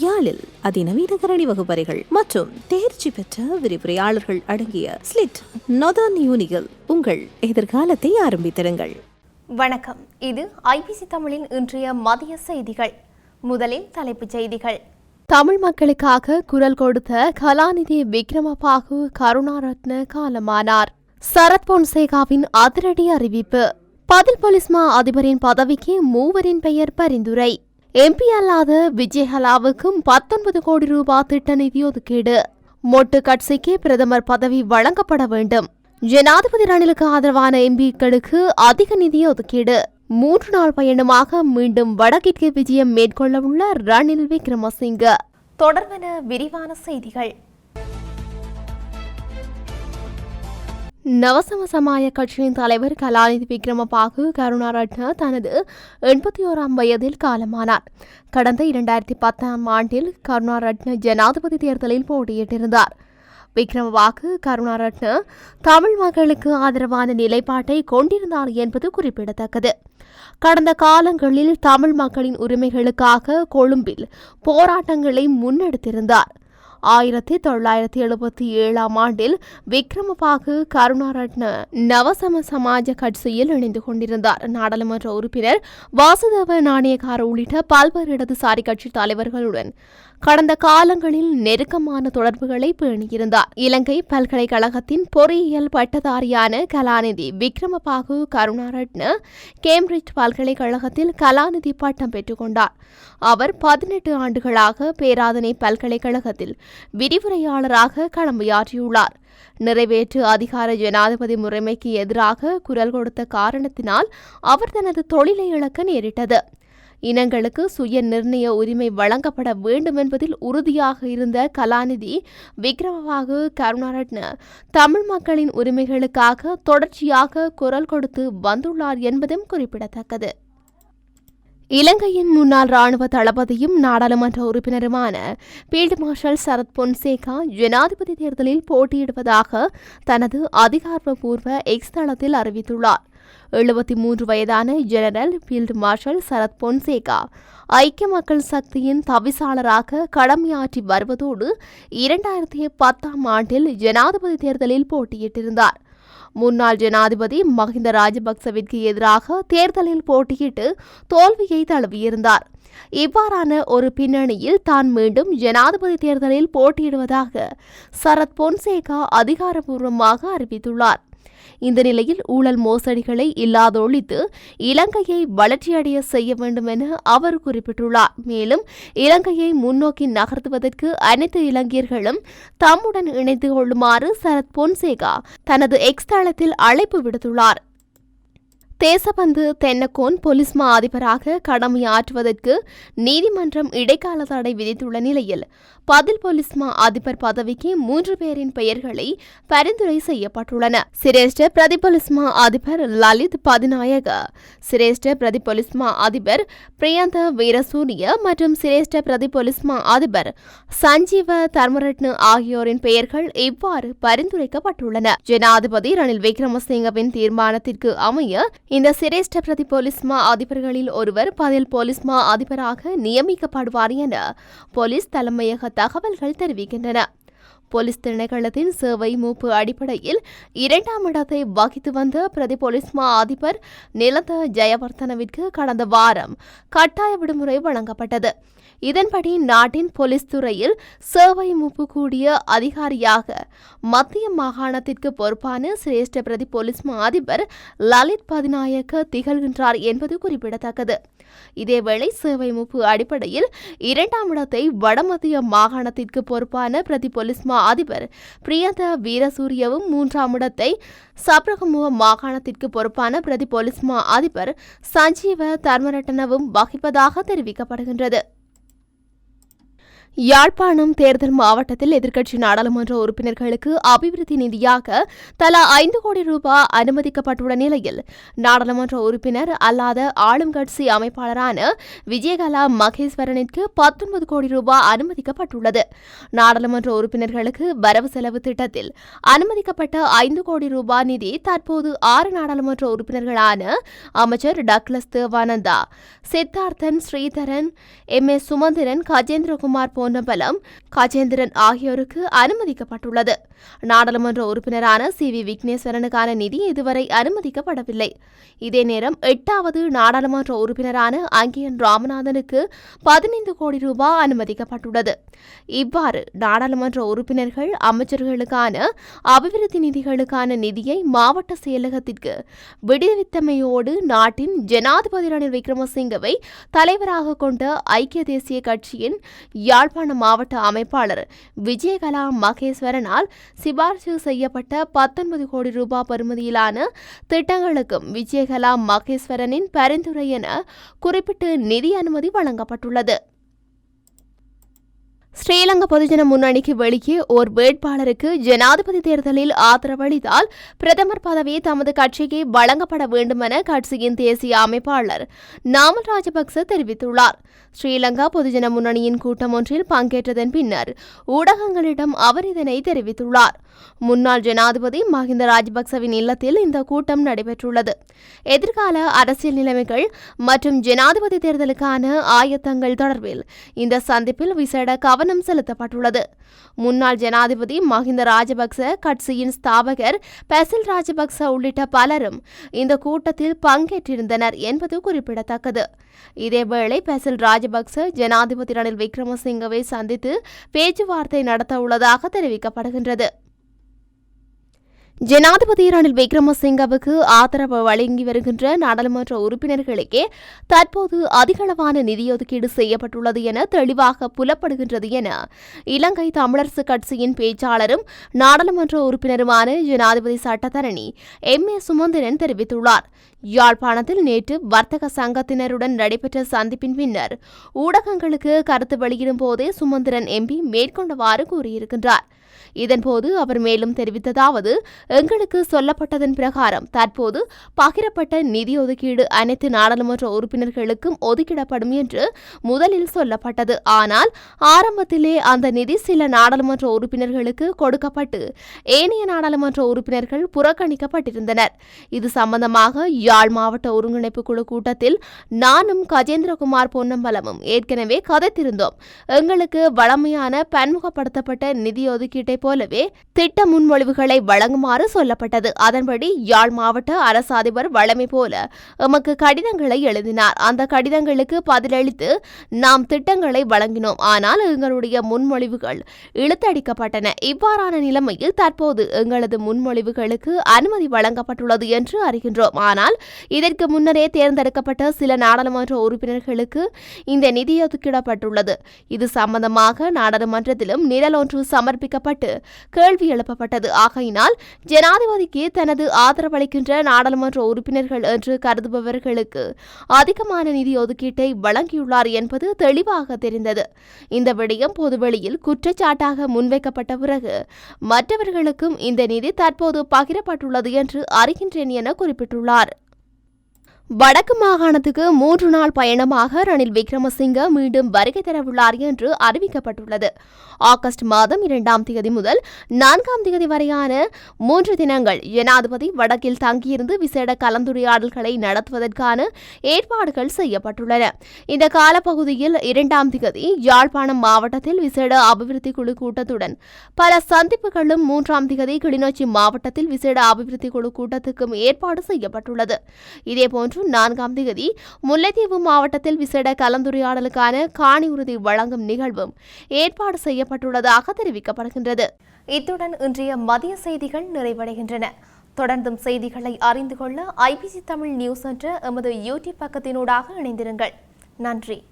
யாழில் அதிநவீன கரணி வகுப்பறைகள் மற்றும் தேர்ச்சி பெற்ற விரிவுரையாளர்கள் அடங்கிய ஸ்லிட் நொதான் யூனிகள் உங்கள் எதிர்காலத்தை ஆரம்பித்திருங்கள் வணக்கம். இது ஐபிசி தமிழின் இன்றைய மதிய செய்திகள். முதலில் தலைப்புச் செய்திகள். தமிழ் மக்களுக்காக குரல் கொடுத்த கலாநிதி விக்ரமபாகு கருணாரத்ன காலமானார். சரத் பொன்சேகாவின் அதிரடி அறிவிப்பு. பதில் பொலிஸ்மா அதிபரின் பதவிக்கு மூவரின் பெயர் பரிந்துரை. எம்பி அல்லாத விஜயஹலாவுக்கும் பத்தொன்பது கோடி ரூபாய் திட்ட நிதி ஒதுக்கீடு. மொட்டு கட்சிக்கு பிரதமர் பதவி வழங்கப்பட வேண்டும். ஜனாதிபதி ரணிலுக்கு ஆதரவான எம்பிக்களுக்கு அதிக நிதி ஒதுக்கீடு. மூன்று நாள் பயணமாக மீண்டும் வடகிற்கு விஜயம் மேற்கொள்ள உள்ள ரணில் விக்ரமசிங்க. தொடர்பென விரிவான செய்திகள். நவசம சமாய கட்சியின் தலைவர் கலாநிதி விக்ரமபாகு கருணாரட்ன தனது எண்பத்தி ஓராம் வயதில் காலமானார். கடந்த இரண்டாயிரத்தி பத்தாம் ஆண்டில் கருணாரட்ன ஜனாதிபதி தேர்தலில் போட்டியிட்டிருந்தார். விக்ரமபாகு கருணாரட்ன தமிழ் மக்களுக்கு ஆதரவான நிலைப்பாட்டை கொண்டிருந்தார் என்பது குறிப்பிடத்தக்கது. கடந்த காலங்களில் தமிழ் மக்களின் உரிமைகளுக்காக கொழும்பில் போராட்டங்களை முன்னெடுத்திருந்தார். ஆயிரத்தி தொள்ளாயிரத்தி எழுபத்தி ஏழாம் ஆண்டில் விக்ரமபாகு கருணாரட்ன நவசம சமாஜ கட்சியில் இணைந்து கொண்டிருந்தார். நாடாளுமன்ற உறுப்பினர் வாசுதேவ நாணயக்கார உள்ளிட்ட பல்வேறு இடதுசாரி கட்சி தலைவர்களுடன் கடந்த காலங்களில் நெருக்கமான தொடர்புகளை பேணியிருந்தார். இலங்கை பல்கலைக்கழகத்தின் பொறியியல் பட்டதாரியான கலாநிதி விக்ரமபாகு கருணாரட்ன கேம்பிரிட்ஜ் பல்கலைக்கழகத்தில் கலாநிதி பட்டம் பெற்றுக்கொண்டார் அவர் பதினெட்டு ஆண்டுகளாக பேராதனை பல்கலைக்கழகத்தில் விரிவுரையாளராக கடமையாற்றியுள்ளார் நிறைவேற்று அதிகார ஜனாதிபதி முறைமைக்கு எதிராக குரல் கொடுத்த காரணத்தினால் அவர் தனது தொழிலை இழக்க நேரிட்டது. இனங்களுக்கு சுய நிர்ணய உரிமை வழங்கப்பட வேண்டும் என்பதில் உறுதியாக இருந்த கலாநிதி விக்ரமபாகு கருணாரட்ன தமிழ் மக்களின் உரிமைகளுக்காக தொடர்ச்சியாக குரல் கொடுத்து வந்துள்ளார் என்பதும் குறிப்பிடத்தக்கது. இலங்கையின் முன்னாள் ராணுவ தளபதியும் நாடாளுமன்ற உறுப்பினருமான பீல்டு மார்ஷல் சரத் பொன்சேகா ஜனாதிபதி தேர்தலில் போட்டியிடுவதாக தனது அதிகாரப்பூர்வ எக்ஸ் தளத்தில் அறிவித்துள்ளார். எழுபத்தி மூன்று வயதான general field marshal Sarath Fonseka ஐக்கிய மக்கள் சக்தியின் தவிசாளராக கடமையாற்றி வருவதோடு இரண்டாயிரத்தி பத்தாம் ஆண்டில் ஜனாதிபதி தேர்தலில் போட்டியிட்டிருந்தார். முன்னாள் ஜனாதிபதி மஹிந்த ராஜபக்சவிற்கு எதிராக தேர்தலில் போட்டியிட்டு தோல்வியை தழுவியிருந்தார். இவ்வாறான ஒரு பின்னணியில் தான் மீண்டும் ஜனாதிபதி தேர்தலில் போட்டியிடுவதாக சரத் பொன்சேகா அதிகாரப்பூர்வமாக அறிவித்துள்ளார். இந்த நிலையில் ஊழல் மோசடிகளை இல்லாதொழித்து இலங்கையை வளர்ச்சியடைய செய்ய வேண்டும் என அவர் குறிப்பிட்டுள்ளார். மேலும் இலங்கையை முன்னோக்கி நகர்த்துவதற்கு அனைத்து இலங்கையர்களும் தம்முடன் இணைந்து கொள்ளுமாறு சரத் பொன்சேகா தனது எக்ஸ் தளத்தில் அழைப்பு விடுத்துள்ளார். தேசபந்து தென்னக்கோன் போலீஸ் மா அதிபராக கடமையாற்றுவதற்கு நீதிமன்றம் இடைக்கால தடை விதித்துள்ள நிலையில் பதில் போலீஸ் மா அதிபர் பதவிக்கு மூன்று பேரின் பெயர்களை பரிந்துரை செய்யப்பட்டுள்ளன. சிரேஷ்ட பிரதி போலீஸ் மா அதிபர் லலித் பதிநாயக சிரேஷ்ட பிரதி போலீஸ் மா அதிபர் பிரியந்த வீரசூரிய மற்றும் சிரேஷ்ட பிரதி போலீஸ் மா அதிபர் சஞ்சீவ தர்மரட்னு ஆகியோரின் பெயர்கள் இவ்வாறு பரிந்துரைக்கப்பட்டுள்ளன. ஜனாதிபதி ரணில் விக்ரமசிங்கவின் தீர்மானத்திற்கு அமைய இந்த சிரேஷ்ட பிரதி போலீஸ் மா அதிபர்களில் ஒருவர் பதில் போலீஸ் மா அதிபராக நியமிக்கப்படுவார் என போலீஸ் தலைமையக தகவல்கள் தெரிவிக்கின்றன. போலீஸ் திணைக்களத்தின் சேவை மூப்பு அடிப்படையில் இரண்டாம் இடத்தை வகித்து வந்த பிரதி போலீஸ்மா அதிபர் நிலந்த ஜெயவர்த்தனவிற்கு கடந்த வாரம் கட்டாய விடுமுறை வழங்கப்பட்டது. இதன்படி நாட்டின் போலீஸ் துறையில் சேவை முப்பு கூடிய அதிகாரியாக மத்திய மாகாணத்திற்கு பொறுப்பான சிரேஷ்ட பிரதி போலீஸ் மா அதிபர் லலித் பதிநாயக்க திகழ்கின்றார் என்பது குறிப்பிடத்தக்கது. இதேவேளை சேவை முப்பு அடிப்படையில் இரண்டாம் இடத்தை வடமத்திய மாகாணத்திற்கு பொறுப்பான பிரதி போலீஸ் மா அதிபர் பிரியந்த வீரசூரியவும் மூன்றாம் இடத்தை சப்ரகமுவ மாகாணத்திற்கு பொறுப்பான பிரதி போலீஸ் மா அதிபர் சஞ்சீவ தர்மரட்டனவும் வகிப்பதாக தெரிவிக்கப்படுகின்றது. யாழ்ப்பாணம் தேர்தல் மாவட்டத்தில் எதிர்க்கட்சி நாடாளுமன்ற உறுப்பினர்களுக்கு அபிவிருத்தி நிதியாக தலா ஐந்து கோடி ரூபாய் அனுமதிக்கப்பட்டுள்ள நிலையில் நாடாளுமன்ற உறுப்பினர் அல்லாத ஆளும் கட்சி அமைப்பாளரான விஜயகலா மகேஸ்வரனிற்கு பத்தொன்பது கோடி ரூபாய் அனுமதிக்கப்பட்டுள்ளது. நாடாளுமன்ற உறுப்பினர்களுக்கு வரவு செலவு திட்டத்தில் அனுமதிக்கப்பட்ட ஐந்து கோடி ரூபாய் நிதி தற்போது ஆறு நாடாளுமன்ற உறுப்பினர்களான அமைச்சர் Douglas Devananda Siddharthan Sritharan M. A Sumanthiran Gajendrakumar Ponnambalam Gajendran ஆகியோருக்கு அனுமதிக்கப்பட்டுள்ளது. நாடாளுமன்ற உறுப்பினரான சி. வி. விக்னேஸ்வரனுக்கான நிதி இதுவரை அனுமதிக்கப்படவில்லை. இதே நேரம் எட்டாவது நாடாளுமன்ற உறுப்பினரான அங்கியன் ராமநாதனுக்கு பதினைந்து கோடி ரூபாய் அனுமதிக்கப்பட்டுள்ளது. இவ்வாறு நாடாளுமன்ற உறுப்பினர்கள் அமைச்சர்களுக்கான அபிவிருத்தி நிதிகளுக்கான நிதியை மாவட்ட செயலகத்திற்கு விடுவித்தமையோடு நாட்டின் ஜனாதிபதி ரணில் விக்ரமசிங்கவை தலைவராக கொண்ட ஐக்கிய தேசிய கட்சியின் யாழ் யாழ்ப்பாண மாவட்ட அமைப்பாளர் விஜயகலா மகேஸ்வரனால் சிபார்சு செய்யப்பட்ட பத்தொன்பது கோடி ரூபாய் பெறுமதியிலான திட்டங்களுக்கும் விஜயகலா மகேஸ்வரனின் பரிந்துரை என குறிப்பிட்டு நிதி அனுமதி வழங்கப்பட்டுள்ளது. ஸ்ரீலங்கா பொதுஜன முன்னணிக்கு வெளியே ஓர் வேட்பாளருக்கு ஜனாதிபதி தேர்தலில் ஆதரவளித்தால் பிரதமர் பதவி தமது கட்சிக்கு வழங்கப்பட வேண்டுமென கட்சியின் தேசிய அமைப்பாளர் நாமல் ராஜபக்ச தெரிவித்துள்ளார். ஸ்ரீலங்கா பொதுஜன முன்னணியின் கூட்டம் ஒன்றில் பங்கேற்றதன் பின்னர் ஊடகங்களிடம் அவர் இதனை தெரிவித்துள்ளார். முன்னாள் ஜனாதிபதி மஹிந்த ராஜபக்சவின் இல்லத்தில் இந்த கூட்டம் நடைபெற்றுள்ளது. எதிர்கால அரசியல் நிலைமைகள் மற்றும் ஜனாதிபதி தேர்தலுக்கான ஆயத்தங்கள் தொடர்பில் இந்த சந்திப்பில் விசேட கவனம் செலுத்தப்பட்டுள்ளது. முன்னாள் ஜனாதிபதி மஹிந்த ராஜபக்ச கட்சியின் ஸ்தாபகர் பெசில் ராஜபக்ச உள்ளிட்ட பலரும் இந்த கூட்டத்தில் பங்கேற்றிருந்தனர் என்பது குறிப்பிடத்தக்கது. இதேவேளை பெசில் ராஜபக்ச ஜனாதிபதி ரணில் விக்ரமசிங்கவை சந்தித்து பேச்சுவார்த்தை நடத்த உள்ளதாக தெரிவிக்கப்படுகின்றது. ஜனாதிபதி ரணில் விக்ரமசிங்கவுக்கு ஆதரவு வழங்கி வருகின்ற நாடாளுமன்ற உறுப்பினர்களுக்கே தற்போது அதிகளவான நிதி ஒதுக்கீடு செய்யப்பட்டுள்ளது என தெளிவாக புலப்படுகின்றது என இலங்கை தமிழரசு கட்சியின் பேச்சாளரும் நாடாளுமன்ற உறுப்பினருமான ஜனாதிபதி சட்டத்தரணி எம். ஏ. சுமந்திரன் தெரிவித்துள்ளார். யாழ்ப்பாணத்தில் நேற்று வர்த்தக சங்கத்தினருடன் நடைபெற்ற சந்திப்பின் பின்னர் ஊடகங்களுக்கு கருத்து வெளியிடும் போதே சுமந்திரன் எம்பி மேற்கொண்டவாறு கூறியிருக்கின்றார். இதன்போது அவர் மேலும் தெரிவித்ததாவது எங்களுக்கு சொல்லப்பட்டதன் பிரகாரம் தற்போது பகிரப்பட்ட நிதி ஒதுக்கீடு அனைத்து நாடாளுமன்ற உறுப்பினர்களுக்கும் ஒதுக்கிடப்படும் என்று முதலில் சொல்லப்பட்டது. ஆனால் ஆரம்பத்திலே அந்த நிதி சில நாடாளுமன்ற உறுப்பினர்களுக்கு கொடுக்கப்பட்டு ஏனைய நாடாளுமன்ற உறுப்பினர்கள் புறக்கணிக்கப்பட்டிருந்தனர். இது சம்பந்தமாக யாழ் மாவட்ட ஒருங்கிணைப்பு குழு கூட்டத்தில் நானும் கஜேந்திரகுமார் பொன்னம்பலமும் ஏற்கனவே கதைத்திருந்தோம். எங்களுக்கு வளமையான பன்முகப்படுத்தப்பட்ட நிதி ஒதுக்கீட்டை போலவே திட்ட முன்மொழிவுகளை வழங்குமாறு சொல்லப்பட்டது. அதன்படி யாழ் மாவட்ட அரசு அதிபர் வழமை போல எமக்கு கடிதங்களை எழுதினார். அந்த கடிதங்களுக்கு பதிலளித்து நாம் திட்டங்களை வழங்கினோம். ஆனால் எங்களுடைய முன்மொழிவுகள் இழுத்தடிக்கப்பட்டன. இவ்வாறான நிலைமையில் தற்போது எங்களது முன்மொழிவுகளுக்கு அனுமதி வழங்கப்பட்டுள்ளது என்று அறிகின்றோம். ஆனால் இதற்கு முன்னரே தேர்ந்தெடுக்கப்பட்ட சில நாடாளுமன்ற உறுப்பினர்களுக்கு இந்த நிதி ஒதுக்கிடப்பட்டுள்ளது. இது சம்பந்தமாக நாடாளுமன்றத்திலும் நிரல் ஒன்று சமர்ப்பிக்கப்பட்டு கேள்வி எழுப்பப்பட்டது. ஆகையினால் ஜனாதிபதிக்கு தனது ஆதரவளிக்கின்ற நாடாளுமன்ற உறுப்பினர்கள் என்று கருதுபவர்களுக்கு அதிகமான நிதி ஒதுக்கீட்டை வழங்கியுள்ளார் என்பது தெளிவாக தெரிந்தது. இந்த விடயம் பொதுவெளியில் குற்றச்சாட்டாக முன்வைக்கப்பட்ட பிறகு மற்றவர்களுக்கும் இந்த நிதி தற்போது பகிரப்பட்டுள்ளது என்று அறிகின்றேன் என குறிப்பிட்டுள்ளார். வடக்கு மாகாணத்துக்கு மூன்று நாள் பயணமாக ரணில் விக்ரமசிங்க மீண்டும் வருகை தரவுள்ளார் என்று அறிவிக்கப்பட்டுள்ளது. ஆகஸ்ட் மாதம் இரண்டாம் தேதி முதல் நான்காம் தேதி வரையான மூன்று தினங்கள் ஜனாதிபதி வடக்கில் தங்கியிருந்து விசேட கலந்துரையாடல்களை நடத்துவதற்கான ஏற்பாடுகள் செய்யப்பட்டுள்ளன. இந்த காலப்பகுதியில் இரண்டாம் தேதி யாழ்ப்பாணம் மாவட்டத்தில் விசேட அபிவிருத்தி குழு கூட்டத்துடன் பல சந்திப்புகளும் மூன்றாம் தேதி கிளிநொச்சி மாவட்டத்தில் விசேட அபிவிருத்தி குழு கூட்டத்துக்கும் ஏற்பாடு செய்யப்பட்டுள்ளது. இதேபோன்று நான்காம் தேதி முல்லைத்தீவு மாவட்டத்தில் விசேட கலந்துரையாடலுக்கான காணி உறுதி வழங்கும் நிகழ்வும் ஏற்பாடு செய்யப்பட்டுள்ளதாக தெரிவிக்கப்படுகின்றது. இத்துடன் இன்றைய மதிய செய்திகள் நிறைவடைகின்றன. தொடர்ந்தும் செய்திகளை அறிந்து கொள்ள ஐபிசி தமிழ் நியூஸ் என்ற எமது யூடியூப் பக்கத்தினூடாக இணைந்திருங்கள். நன்றி.